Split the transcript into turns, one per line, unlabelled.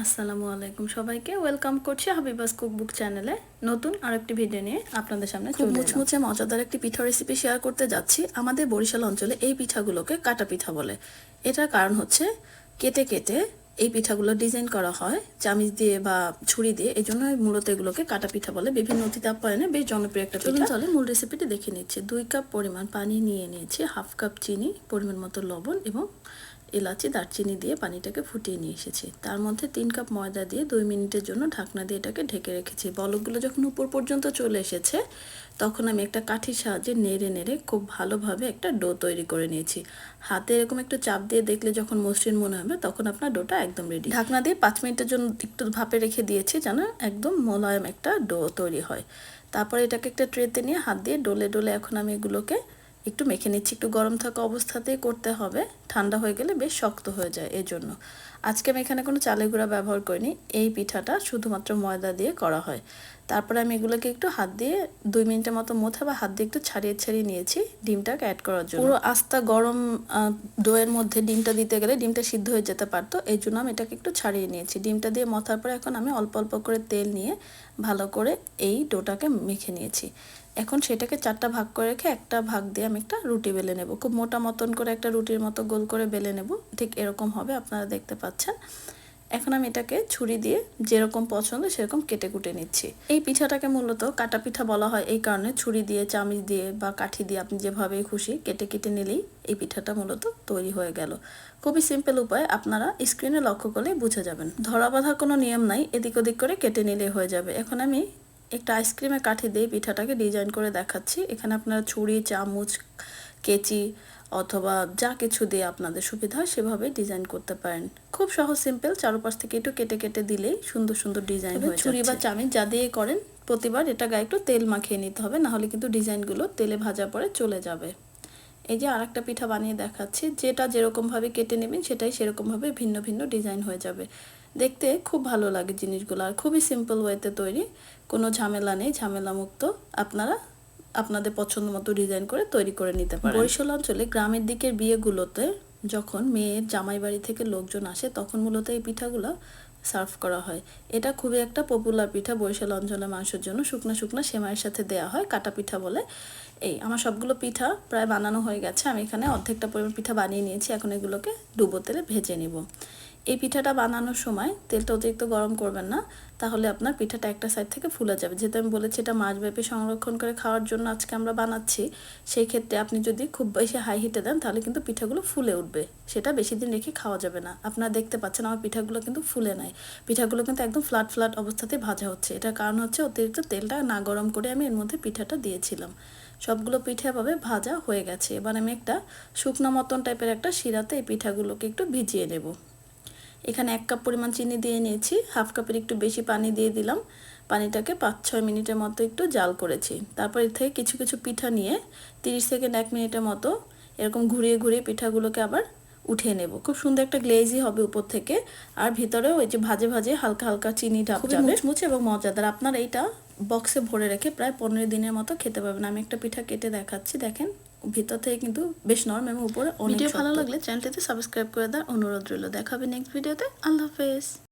আসসালামু আলাইকুম সবাইকে। ওয়েলকাম করছি হাবিবাস কুকবুক চ্যানেলে নতুন আরেকটি ভিডিও নিয়ে আপনাদের সামনে খুব মুচমুচে মজাদার একটি পিঠা রেসিপি শেয়ার করতে যাচ্ছি। আমাদের বরিশাল অঞ্চলে এই পিঠাগুলোকে কাটা পিঠা বলে। এটার কারণ হচ্ছে কেটে কেটে এই পিঠাগুলো ডিজাইন করা হয় চামিচ দিয়ে বা ছুরি দিয়ে। এই জন্য মূলত এগুলোকে কাটা পিঠা বলে। বিভিন্ন অতিথি আপ্যায়নে বেশ জনপ্রিয় একটা পিঠা। চলে মূল রেসিপিটি দেখে নিচ্ছি। দুই কাপ পরিমাণ পানি নিয়ে নিয়েছি। হাফ কাপ চিনি পরিমাণ মতো লবণ এবং এলাচি, দারচিনি দিয়ে পানিটাকে ফুটিয়ে নিয়ে এসেছি। তার মধ্যে তিন কাপ ময়দা দিয়ে দুই মিনিটের জন্য ঢাকনা দিয়ে এটাকে ঢেকে রেখেছি। বলকগুলো যখন উপর পর্যন্ত চলে এসেছে, তখন আমি একটা কাঠির সাহায্যে নেড়ে নেড়ে খুব ভালোভাবে একটা ডো তৈরি করে নিয়েছি। হাতে এরকম একটু চাপ দিয়ে দেখলে যখন মসৃণ মনে হবে, তখন আপনার ডোটা একদম রেডি ঢাকনা দিয়ে পাঁচ মিনিটের জন্য একটু ভাপে রেখে দিয়েছি যেন একদম মোলায়েম একটা ডো তৈরি হয়। তারপরে এটাকে একটা ট্রেতে নিয়ে হাত দিয়ে ডলে ডলে এখন আমি এগুলোকে একটু মেখে নিচ্ছি। একটু গরম থাকা অবস্থাতেই করতে হবে। ঠান্ডা হয়ে গেলে বেশ শক্ত হয়ে যায় এই জন্য আজকে আমি এখানে কোনো চালের গুঁড়া ব্যবহার করিনি। এই পিঠাটা শুধুমাত্র ময়দা দিয়ে করা হয়। তারপরে আমি এগুলোকে একটু হাত দিয়ে দুই মিনিটের মতো মোথা বা হাত দিয়ে একটু ছাড়িয়ে ছাড়িয়ে নিয়েছি ডিমটাকে অ্যাড করার জন্য। পুরো আস্তা গরম ডোয়ের মধ্যে ডিমটা দিতে গেলে ডিমটা সিদ্ধ হয়ে যেতে পারতো। এই জন্য আমি এটাকে একটু ছাড়িয়ে নিয়েছি। ডিমটা দিয়ে মথার পরে এখন আমি অল্প অল্প করে তেল নিয়ে ভালো করে এই ডোটাকে মেখে নিয়েছি। এখন সেটাকে চারটা ভাগ করে রেখে একটা ভাগ দিয়ে আমি একটা রুটি বেলে নেব। খুব মোটা মতন করে একটা রুটির মতো গোল করে বেলে নেব। ঠিক এরকম হবে, আপনারা দেখতে পাচ্ছেন। এখন আমি এটাকে ছুরি দিয়ে যেরকম পছন্দ সেরকম কেটে কুটে নিচ্ছি। এই পিঠাটাকে মূলত কাটা পিঠা বলা হয় এই কারণে ছুরি দিয়ে, চামিচ দিয়ে বা কাঠি দিয়ে আপনি যেভাবে খুশি কেটে কেটে নিলেই এই পিঠাটা মূলত তৈরি হয়ে গেল। খুবই সিম্পল উপায়, আপনারা স্ক্রিনে লক্ষ্য করলে বুঝে যাবেন। ধরা বাঁধার কোনো নিয়ম নাই, এদিক ওদিক করে কেটে নিলেই হয়ে যাবে। এখন আমি একটা আইসক্রিমের কাঠি দিয়ে পিঠাটাকে ডিজাইন করে দেখাচ্ছি। এখানে আপনারা ছুরি, চামচ, কেচি অথবা যা কিছু দিয়ে আপনাদের সুবিধা সেভাবে ডিজাইন করতে পারেন। খুব সহজ সিম্পল চারপাশ থেকে একটু কেটে কেটে দিলেই সুন্দর সুন্দর ডিজাইন ছুরি বা চামিচ যা দিয়ে করেন প্রতিবার এটা গায়ে একটু তেল মাখিয়ে নিতে হবে না হলে কিন্তু ডিজাইনগুলো তেলে ভাজা পরে চলে যাবে। এই যে আর একটা পিঠা বানিয়ে দেখাচ্ছি যেটা যেরকমভাবে কেটে নেবেন সেটাই সেরকমভাবে ভিন্ন ভিন্ন ডিজাইন হয়ে যাবে। দেখতে খুব ভালো লাগে জিনিসগুলো আর খুবই সিম্পল ওয়েতে তৈরি কোনো ঝামেলা নেই ঝামেলা মুক্ত আপনারা আপনাদের পছন্দ মতো ডিজাইন করে তৈরি করে নিতে পারেন। বরিশাল অঞ্চলে গ্রামের দিকের বিয়েগুলোতে যখন মেয়ের জামাই বাড়ি থেকে লোকজন আসে, তখন মূলত এই পিঠাগুলো সার্ভ করা হয়। এটা খুবই একটা পপুলার পিঠা। বরিশাল অঞ্চলের মানুষের জন্য শুকনা শুকনা সেমাইয়ের সাথে দেয়া হয়, কাটা পিঠা বলে। এই, আমার সবগুলো পিঠা প্রায় বানানো হয়ে গেছে। আমি এখানে অর্ধেকটা পরিমাণ পিঠা বানিয়ে নিয়েছি। এখন এগুলোকে ডুবো তেলে ভেজে নিব। এই পিঠাটা বানানোর সময় তেলটা অতিরিক্ত গরম করবেন না, তাহলে আপনার পিঠাটা একটা সাইড থেকে ফুলে যাবে। যেহেতু আমি বলেছি এটা মাছব্যাপী সংরক্ষণ করে খাওয়ার জন্য আজকে আমরা বানাচ্ছি, সেই ক্ষেত্রে আপনি যদি খুব বেশি হাই হিটে দেন, তাহলে কিন্তু পিঠাগুলো ফুলে উঠবে। সেটা বেশি দিন রেখে খাওয়া যাবে না। আপনারা দেখতে পাচ্ছেন আমার পিঠাগুলো কিন্তু ফুলে নাই। পিঠাগুলো কিন্তু একদম ফ্ল্যাট ফ্ল্যাট অবস্থাতেই ভাজা হচ্ছে। এটার কারণ হচ্ছে অতিরিক্ত তেলটা না গরম করে আমি এর মধ্যে পিঠাটা দিয়েছিলাম। সবগুলো পিঠা ভাবে ভাজা হয়ে গেছে। এবার আমি একটা শুকনো মতন টাইপের একটা শিরাতে এই পিঠাগুলোকে একটু ভিজিয়ে নেব। এখানে এক কাপ পরিমাণ চিনি দিয়ে নিয়েছি। হাফ কাপের একটু বেশি পানি দিয়ে দিলাম। পানিটাকে পাঁচ ছয় মিনিটের মতো একটু জাল করেছি। তারপর এর থেকে কিছু কিছু পিঠা নিয়ে তিরিশ সেকেন্ড এক মিনিটের মতো এরকম ঘুরিয়ে ঘুরিয়ে পিঠাগুলোকে আবার উঠিয়ে নেব। খুব সুন্দর একটা গ্লেজি হবে উপর থেকে। আর ভিতরেও ওই যে ভাজে ভাজে হালকা হালকা চিনি ঢাপ যাবে। মুচমুচে এবং মজাদার। আপনার এইটা বক্সে ভরে রেখে প্রায় পনেরো দিনের মতো খেতে পাবেন আমি একটা পিঠা কেটে দেখাচ্ছি দেখেন। ভিতর থেকে কিন্তু বেশ নরম এবং উপরে ভিডিও ভালো লাগলে চ্যানেলটিতে সাবস্ক্রাইব করে দেওয়ার অনুরোধ রইল। দেখাবে নেক্সট ভিডিওতে আল্লাহ হাফেজ।